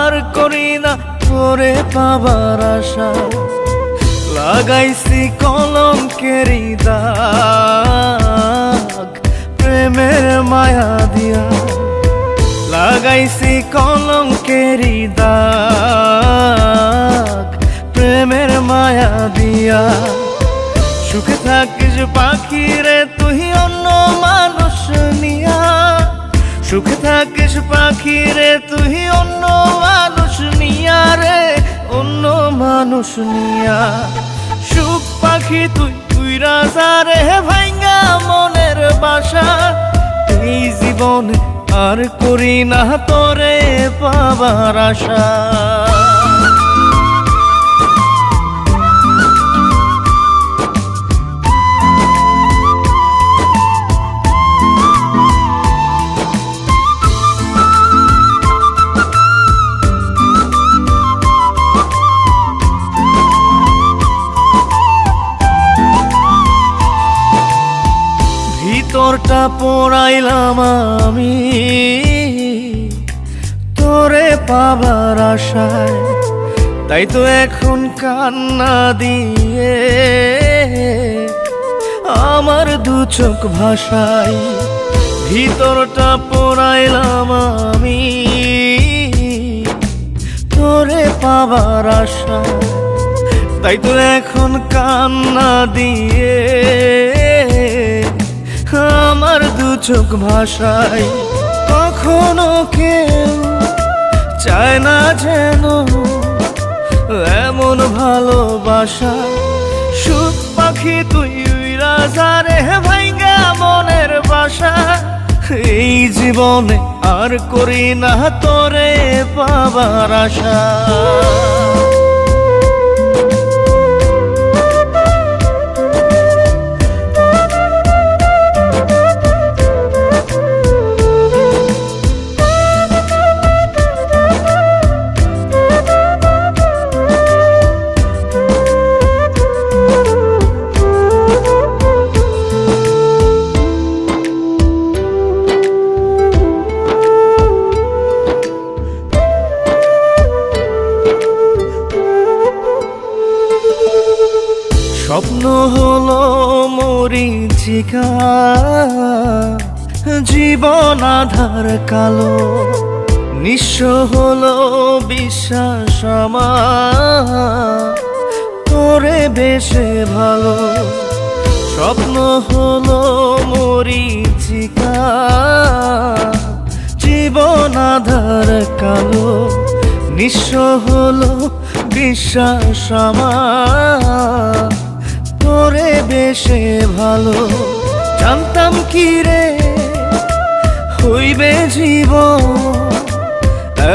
আর করি না তোরে পাবার আশা। লাগাইছি কলঙ্কেরি দাগ, প্রেমের মায়া দিয়া। লাগাইছি কলঙ্কেরি দাগ, প্রেমের মায়া দিয়া। সুখে থাকিস পাখি রে, তুই অন্য মানুষ নিয়া। সুখে থাকিস পাখি রে, তুই মানুষ নিয়া রে, অন্য মানুষ নিয়া। সুখ পাখি তুই তুই রাজা রে, ভাইঙ্গা মনের বাসা। এই জীবন আর করি না তোরে পাবার আশা। পড়াইলাম আমি। তোরে পাবার আশায়, তাই তো এখন কান্না দিয়ে আমার দু চোখ ভাষায় ভিতরটা পড়াইলাম আমি। তোরে পাবার আশায়, তাই তো এখন কান্না দিয়ে আমার দু চোখ ভাষায় কখনো কেউ চায় না যেন এমন ভালোবাসা। সুখ পাখি তুই রাজা রে ভাইঙ্গা মনের বাসা। এই জীবনে আর করি না তোরে পাবার আশা। কালো, নিঃস্ব হলো বিশ্বাস তোরে বেশে ভালো, স্বপ্ন হলো মরিচিকা। জীবন আধার কালো, নিঃস্ব হলো বিশ্বাস তোরে বেশে ভালো, জানতাম কি রে হইবে জীবন,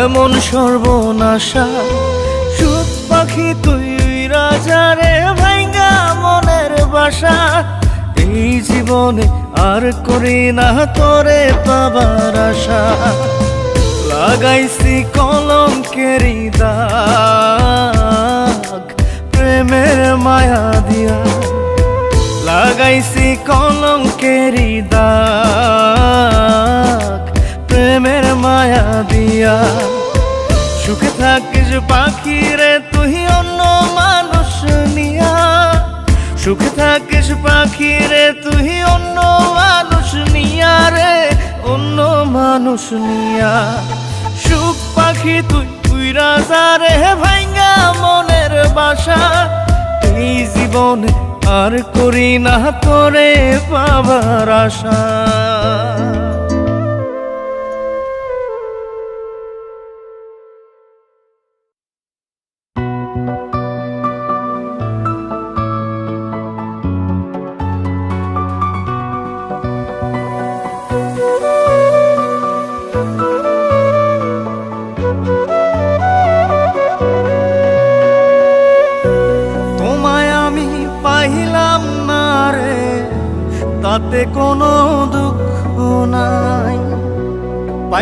এমন সর্বনাশা। সুখ পাখি তুই রাজা রে ভাইঙ্গা মনের বাসা। এই জীবনে আর করি না তোরে পাবার আশা। লাগাইছি কলঙ্কেরি দাগ, প্রেমের মায়া দিয়া। লাগাইছি কলঙ্কেরি দাগ। প্রেমের মায়া দিয়া সুখে থাকিস পাখি রে তুই অন্য মানুষ নিয়া সুখে থাকিস পাখি রে তুই অন্য মানুষ নিয়া রে অন্য মানুষ নিয়া সুখ পাখি তুই তুই রাজা রে ভাইঙ্গা মনের বাসা এই জীবনে আর করি না তোরে পাবার আশা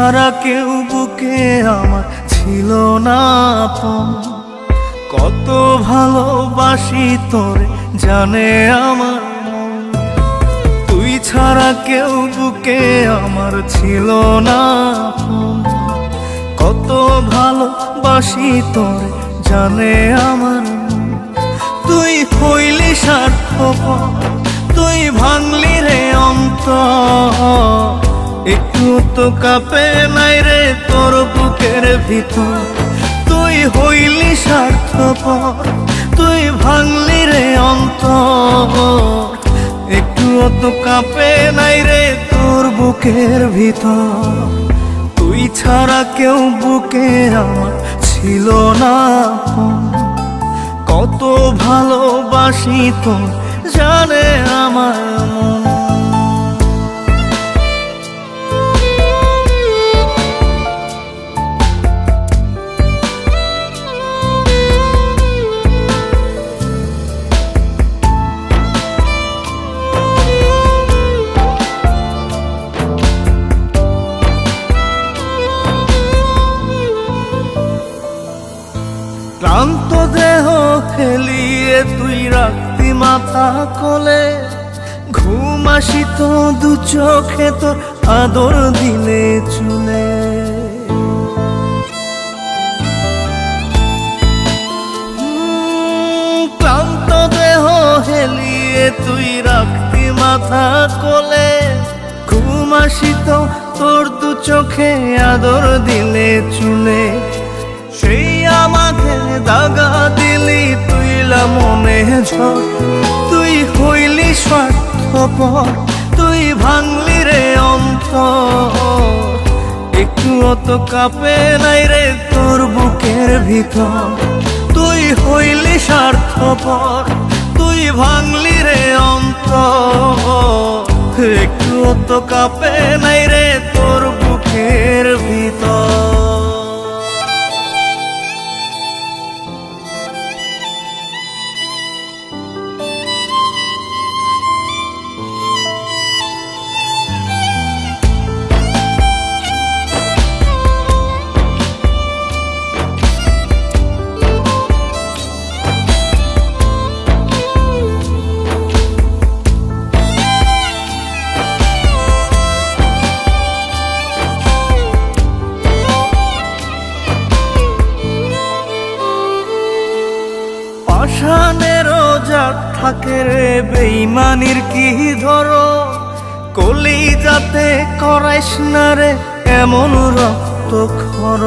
ছাড়া কেউ বুকে আমার ছিল না আপন। কত ভালোবাসি তোরে, জানে আমার তুই ছাড়া কেউ বুকে আমার ছিল না কত ভালোবাসি তোরে, জানে আমার তুই হইলি স্বার্থপ তুই ভাঙলি রে অন্তর। একটু তো কাপে নাই রে তোর বুকের ভিতর। তুই হইলি স্বার্থপর, তুই ভাঙলি রে অন্ত একটু তো কাপে নাই রে তোর বুকের ভিতর। তুই ছাড়া কেউ বুকে আমার ছিল না কত ভালোবাসি তো জানে আমার মন রাখতি মাথা কোলে ঘুম আসিত দু চোখে তোর আদর দিলে চুলে। ক্লান্ত দেহ হেলিয়ে তুই রাখতি মাথা কোলে ঘুম আসিত তোর দু চোখে আদর দিলে চুলে। সেই আমাকে দাগা দিলি তুইলা মনে ঝড়। তুই হইলি স্বার্থপর, তুই ভাঙলি রে অন্ত একটু অত কাপে নাই রে তোর বুকের ভিতর। তুই হইলি স্বার্থপর, তুই ভাঙলি রে অন্ত একটু অত কাপে নাই রে তোর বুকের ভিতর। থাকে রে বেইমানির কি ধরো? কলি যাতে করাইস না রে এমন রক্ত খর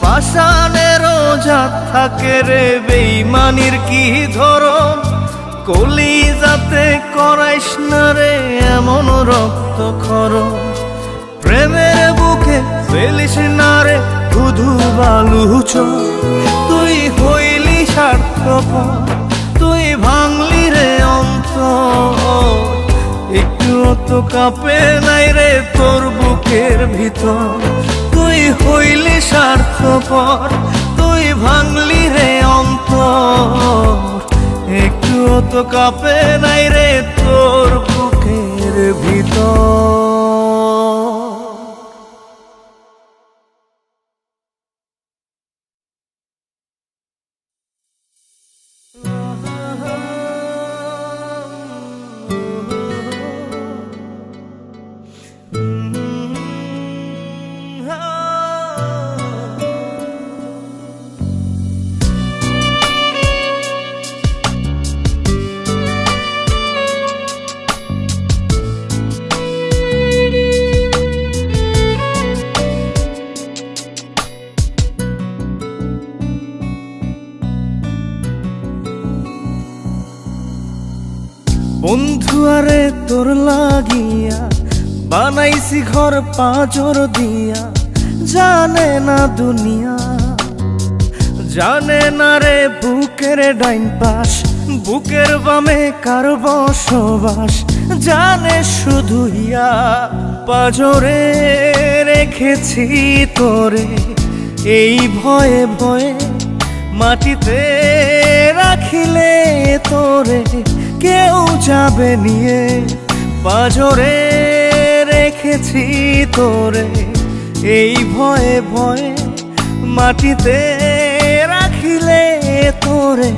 পাষাণেরও থাকে রে বেইমানির কি ধরো? কলি যাতে করাইস না রে এমন রক্ত খরণ প্রেমের বুকে ফেলিস না রে ধুধু বালু চোখ। তুই হইলি স্বার্থপর, তুই ভাঙলি রে অন্ত একটু তো কাপে নাই রে তোর বুকের ভিতর। তুই হইলি স্বার্থপর, তুই ভাঙলি রে অন্ত একটু তো কাপে নাই রে তোর বুকের ভিতর। ঘর পাঁচর দিয়া জানে না দুনিয়া। জানে না রে বুকের ডাইন পাশ, বুকের বামে কার বসবাস। জানে শুধু ইয়া পাজরে রেখেছি তোরে। এই ভয়ে ভয়ে মাটিতে রাখিলে তোরে। কেউ যাবে নিয়ে পাজরে রেখেছি তোরে। এই ভয়ে ভয়ে মাটিতে রাখিলে তোরে।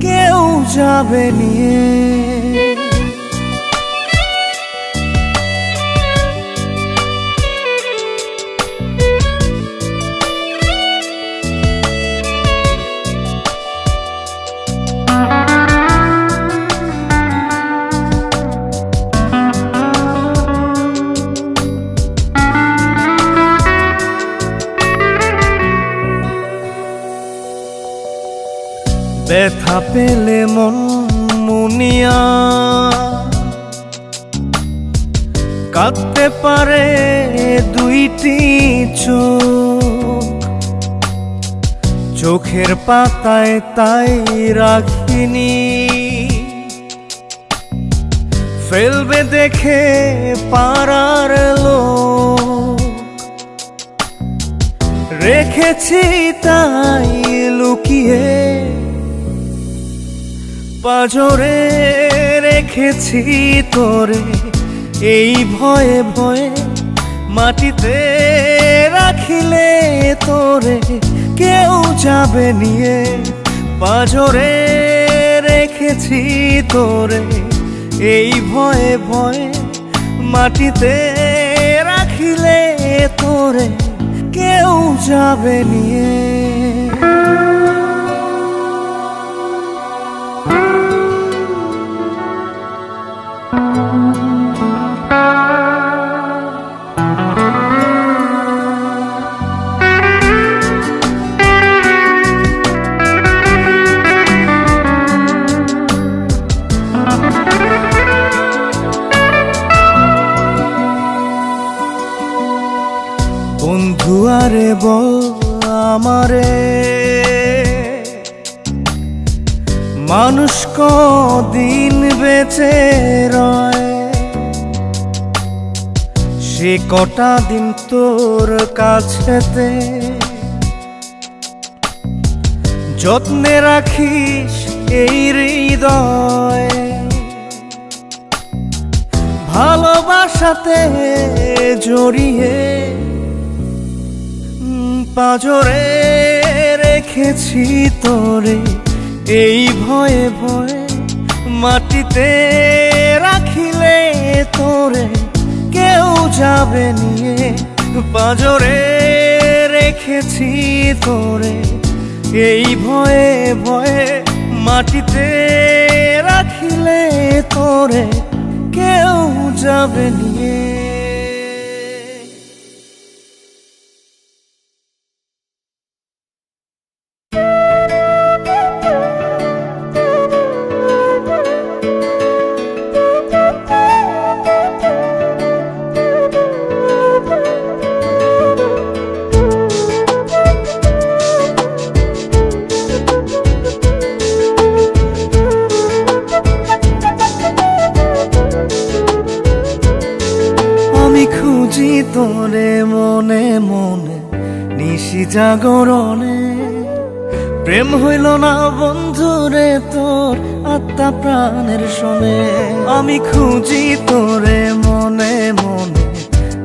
কেউ যাবে নিয়ে। পেলে মন মুনিয়া। কাঁদতে পারে দুইটি চোখ। চোখের পাতায় তাই রাখিনি। ফেলবে দেখে পারার লোক। রেখেছি তাই লুকিয়ে পাজরে রেখেছি তোরে। এই ভয়ে ভয়ে মাটিতে রাখিলে তোরে। কেউ যাবে নিয়ে পাজরে রেখেছি তোরে। এই ভয়ে ভয়ে মাটিতে রাখিলে তোরে। কেউ যাবে নিয়ে বল আমারে। মানুষ কদিন বেঁচে রয়। সে কটা দিন তোর কাছেতে। যত্নে রাখিস এই হৃদয়। ভালোবাসাতে জড়িয়ে পাঁজরে রেখেছি তোরে, এই ভয়ে ভয়ে মাটিতে রাখিলে তোরে। কেউ যাবে নিয়ে পাঁজরে রেখেছি তোরে, এই ভয়ে ভয়ে মাটিতে রাখিলে তোরে। কেউ যাবে নিয়ে জাগরণে প্রেম হইল না বন্ধুরে তোর আত্মা প্রাণের শোনে আমি খুঁজি তোরে মনে মনে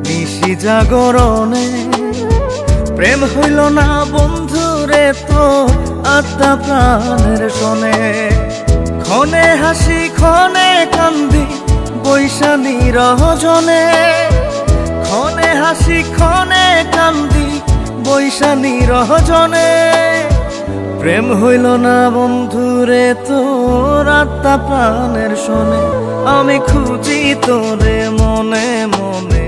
নিশি জাগরণে। প্রেম হইল না বন্ধুরে তোর আত্মা প্রাণের শোনে ক্ষণে হাসি, ক্ষণে কান্দি বৈশানী রহজনে। ক্ষণে হাসি, ক্ষণে কান্দি বৈশানী রহজনে। প্রেম হইল না বন্ধুরে তোর আত্মা প্রাণের শোনে আমি খুঁজি তোরে মনে মনে,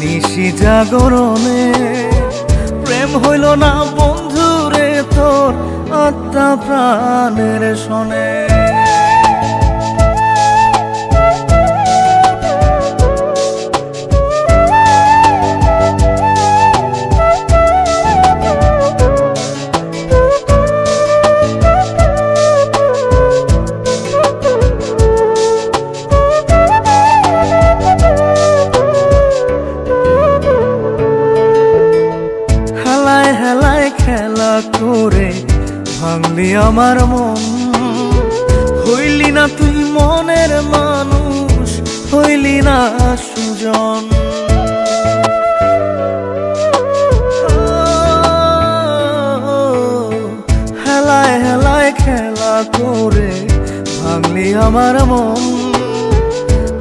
নিশি জাগরণে। প্রেম হইল না বন্ধুরে তোর আত্মা প্রাণের শোনে তুমি আমার মন, হইলি না তুই মনের মানুষ, হইলি না সুজন। হেলায় হেলায় খেলা করে ভাঙলি আমার মন,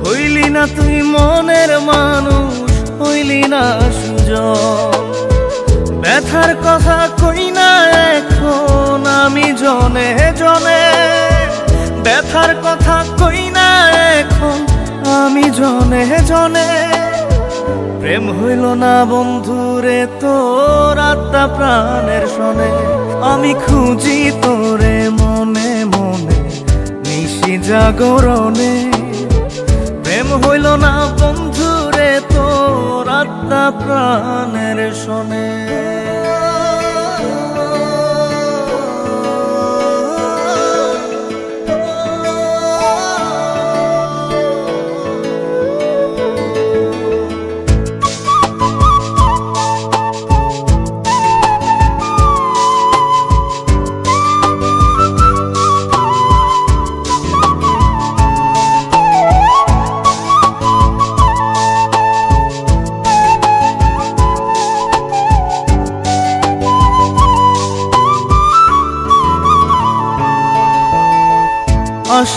হইলি না তুই মনের মানুষ, হইলি না সুজন। ব্যথার কথা কই না এক এখন আমি জনে জনে, ব্যথার কথা কই না এখন, আমি জনে জনে। প্রেম হইল না বন্ধুরে তোর আত্মা প্রাণের শোনে আমি খুঁজি তোরে মনে মনে, নিশি জাগরণে। প্রেম হইল না বন্ধুরে তোর আত্মা প্রাণের শোনে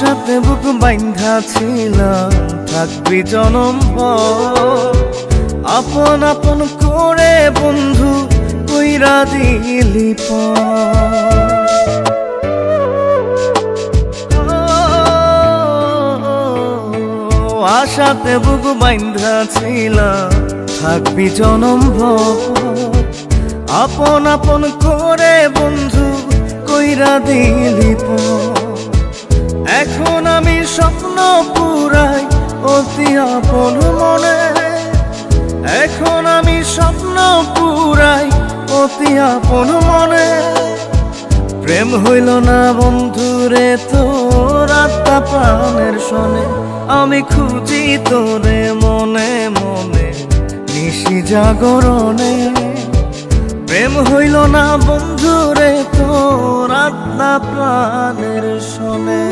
আশাতে বুক বাইন্ধা ছিল থাকবি জনম। আপন আপন করে বন্ধু কইরা দিলি আশাতে বুক বাইন্ধা ছিল থাকবি জনম। আপন আপন করে বন্ধু কইরা দিলি পর। স্বপ্ন পুরাই অতি আপন মনে। এখন আমি স্বপ্ন পুরাই অতি আপন মনে। প্রেম হইল না বন্ধুরে তোর আত্মা প্রাণের শোনে আমি খুঁজি তোরে মনে মনে, নিশি জাগরণে। প্রেম হইল না বন্ধুরে তোর আত্মা প্রাণের শোনে